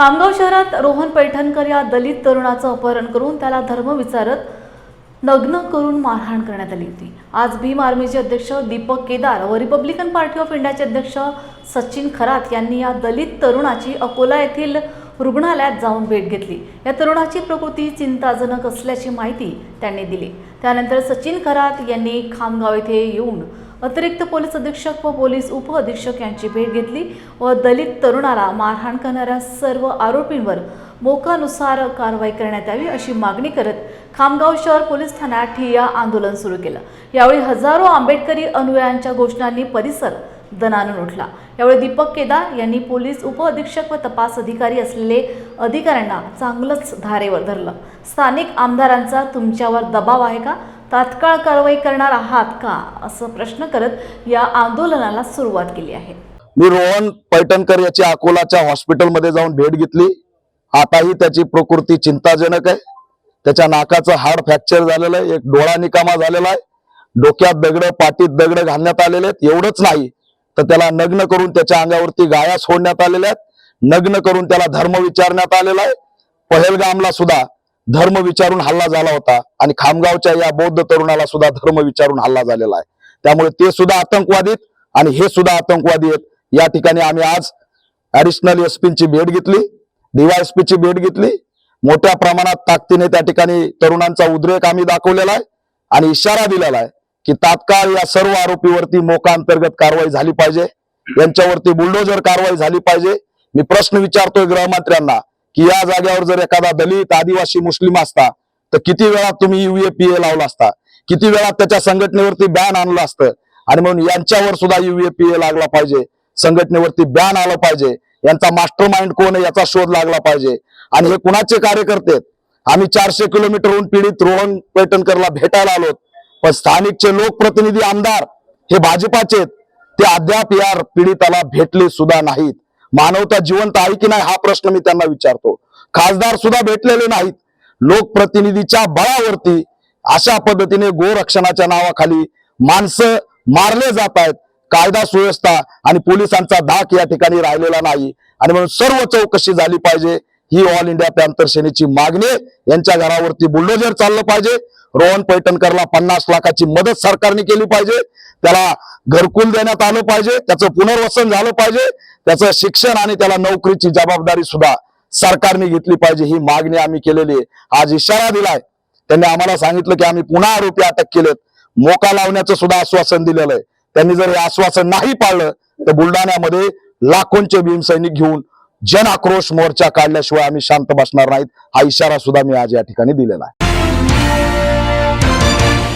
खामगाव शहरात रोहन पैठणकर या दलित तरुणाचं अपहरण करून त्याला धर्म विचारत नग्न करून मारहाण करण्यात आली होती. आज भीम आर्मीचे अध्यक्ष दीपक केदार व रिपब्लिकन पार्टी ऑफ इंडियाचे अध्यक्ष सचिन खरात यांनी या दलित तरुणाची अकोला येथील रुग्णालयात जाऊन भेट घेतली. या तरुणाची प्रकृती चिंताजनक असल्याची माहिती त्यांनी दिली. त्यानंतर सचिन खरात यांनी खामगाव येथे येऊन अतिरिक्त पोलीस अधीक्षक व पोलीस उपअधीक्षक यांची भेट घेतली व दलित तरुणाला मारहाण करणाऱ्या सर्व आरोपींवर मोकानुसार कारवाई करण्यात यावी अशी मागणी करत खामगाव शहर पोलीस ठाण्यात ठिय्या आंदोलन सुरू केलं. यावेळी हजारो आंबेडकरी अनुयायांच्या घोषणांनी परिसर दणानून उठला. यावेळी दीपक केदार यांनी पोलीस उपअधीक्षक व तपास अधिकारी असलेले अधिकाऱ्यांना चांगलंच धारेवर धरलं. स्थानिक आमदारांचा तुमच्यावर दबाव आहे का? तात्काळ कारवाई करणार आहात का असं प्रश्न करत या आंदोलनाला सुरुवात केली आहे. मी रोहन पैठणकर याची अकोलाच्या हॉस्पिटलमध्ये जाऊन भेट घेतली. आताही त्याची प्रकृती चिंताजनक आहे. त्याच्या नाकाचं हाड फ्रॅक्चर झालेलं आहे. एक डोळा निकामा झालेला आहे. डोक्यात दगड पाटीत दगड घालण्यात आलेले आहेत. एवढंच नाही तर त्याला नग्न करून त्याच्या अंगावरती गाया सोडण्यात आलेल्या आहेत. नग्न करून त्याला धर्म विचारण्यात आलेला आहे. पहेलगामला सुद्धा धर्म विचारून हल्ला झाला होता. आणि खामगावच्या या बौद्ध तरुणाला सुद्धा धर्म विचारून हल्ला झालेला आहे. त्यामुळे ते सुद्धा आतंकवादीत आणि हे सुद्धा आतंकवादी आहेत. या ठिकाणी आम्ही आज ऍडिशनल एसपीची भेट घेतली डीवायएसपीची भेट घेतली. मोठ्या प्रमाणात ताकदीने त्या ठिकाणी तरुणांचा उद्रेक आम्ही दाखवलेला आहे. आणि इशारा दिलेला आहे की तात्काळ या सर्व आरोपीवरती मोका अंतर्गत कारवाई झाली पाहिजे. यांच्यावरती बुलडोजर कारवाई झाली पाहिजे. मी प्रश्न विचारतोय गृहमंत्र्यांना की या जागेवर जर एखादा दलित आदिवासी मुस्लिम असता तर किती वेळा तुम्ही युएपीए लावला असता? किती वेळा त्याच्या संघटनेवरती बॅन आणलं असतं? आणि म्हणून यांच्यावर सुद्धा युएपीए लागला पाहिजे. संघटनेवरती बॅन आलं पाहिजे. यांचा मास्टर माइंड कोण आहे याचा शोध लागला पाहिजे. आणि हे कुणाचे कार्यकर्ते आम्ही चारशे किलोमीटरहून पीडित रोहन पैठणकरला भेटायला आलो पण स्थानिकचे लोकप्रतिनिधी आमदार हे भाजपाचे ते अद्याप या पीडिताला भेटले सुद्धा नाहीत. मानवता जिवंत आहे की नाही हा प्रश्न मी त्यांना विचारतो. खासदार सुद्धा भेटलेले नाहीत. लोकप्रतिनिधीच्या बळावरती अशा पद्धतीने गोरक्षणाच्या नावाखाली माणसं मारले जात आहेत. कायदा सुव्यवस्था आणि पोलिसांचा धाक या ठिकाणी राहिलेला नाही. आणि म्हणून सर्व चौकशी झाली पाहिजे. ही ऑल इंडिया पॅन्थर सेनेची मागणी यांच्या घरावरती बुलडोजर चाललं पाहिजे. रोहन पैठणकरला पन्नास लाखाची मदत सरकारने केली पाहिजे. त्याला घरकुल देण्यात आलं पाहिजे. त्याचं पुनर्वसन झालं पाहिजे. त्याचं शिक्षण आणि त्याला नोकरीची जबाबदारी सुद्धा सरकारने घेतली पाहिजे. ही मागणी आम्ही केलेली आहे. आज इशारा दिलाय. त्यांनी आम्हाला सांगितलं की आम्ही पुन्हा आरोपी अटक केलेत. मोका लावण्याचं सुद्धा आश्वासन दिलेलं आहे. त्यांनी जर हे आश्वासन नाही पाळलं तर बुलढाण्यामध्ये लाखोंचे भीमसैनिक घेऊन जन आक्रोश मोर्चा काढल्याशिवाय आम्ही शांत बसणार नाहीत. हा इशारा सुद्धा मी आज या ठिकाणी दिलेला आहे.